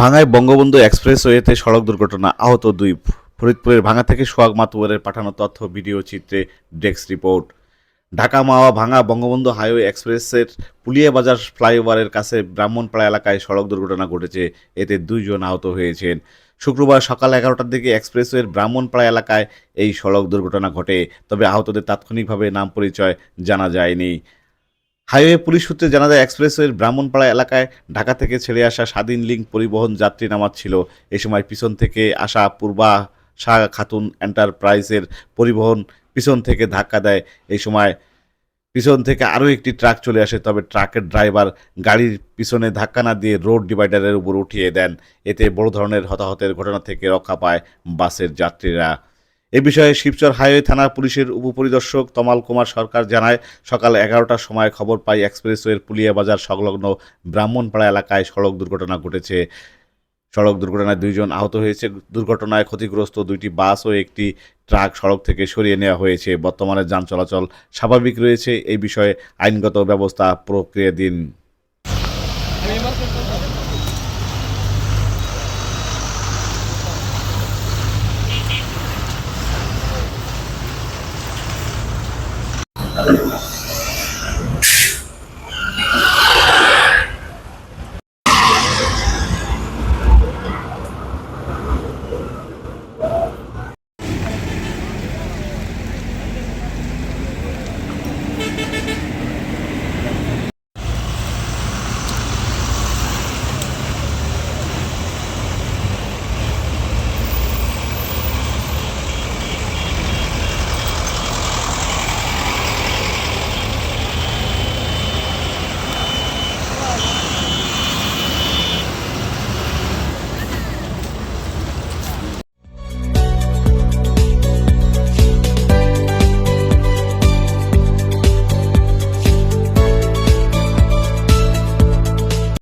ভাঙায় বঙ্গবন্ধু এক্সপ্রেসওয়েতে সড়ক দুর্ঘটনা আহত দুই ফরিদপুরের ভাঙা থেকে সোহাগ মাতুয়ারের পাঠানো তথ্য, ভিডিও, চিত্রে ডেস্ক রিপোর্ট। ঢাকা মাওয়া ভাঙা বঙ্গবন্ধু হাইওয়ে এক্সপ্রেসের পুলিয়া বাজার ফ্লাইওভারের কাছে ব্রাহ্মণপাড়া এলাকায় সড়ক দুর্ঘটনা ঘটেছে। এতে দুইজন আহত হয়েছেন। শুক্রবার সকাল এগারোটার দিকে এক্সপ্রেসওয়ের ব্রাহ্মণপাড়া এলাকায় এই সড়ক দুর্ঘটনা ঘটে, তবে আহতদের তাৎক্ষণিকভাবে নাম পরিচয় জানা যায়নি। হাইওয়ে পুলিশ সূত্রে জানা যায়, এক্সপ্রেসওয়ের ব্রাহ্মণপাড়া এলাকায় ঢাকা থেকে ছেড়ে আসা স্বাধীন লিঙ্ক পরিবহন যাত্রী নামাচ্ছিল এ সময় পিছন থেকে আসা পূর্বা শাহ খাতুন এন্টারপ্রাইজের পরিবহন পিছন থেকে ধাক্কা দেয়। এই সময় পিছন থেকে আরও একটি ট্রাক চলে আসে, তবে ট্রাকের ড্রাইভার গাড়ির পিছনে ধাক্কা না দিয়ে রোড ডিভাইডারের উপর উঠিয়ে দেন। এতে বড় ধরনের হতাহতের ঘটনা থেকে রক্ষা পায় বাসের যাত্রীরা। এ বিষয়ে শিবচর হাইওয়ে থানা পুলিশের উপপরিদর্শক তমাল কুমার সরকার জানায়, সকাল এগারোটার সময় খবর পাই এক্সপ্রেসওয়ের পুলিয়া বাজার সংলগ্ন ব্রাহ্মণপাড়া এলাকায় সড়ক দুর্ঘটনা ঘটেছে। সড়ক দুর্ঘটনায় দুইজন আহত হয়েছে। দুর্ঘটনায় ক্ষতিগ্রস্ত দুইটি বাস ও একটি ট্রাক সড়ক থেকে সরিয়ে নেওয়া হয়েছে। বর্তমানে যান চলাচল স্বাভাবিক রয়েছে। এই বিষয়ে আইনগত ব্যবস্থা প্রক্রিয়াধীন।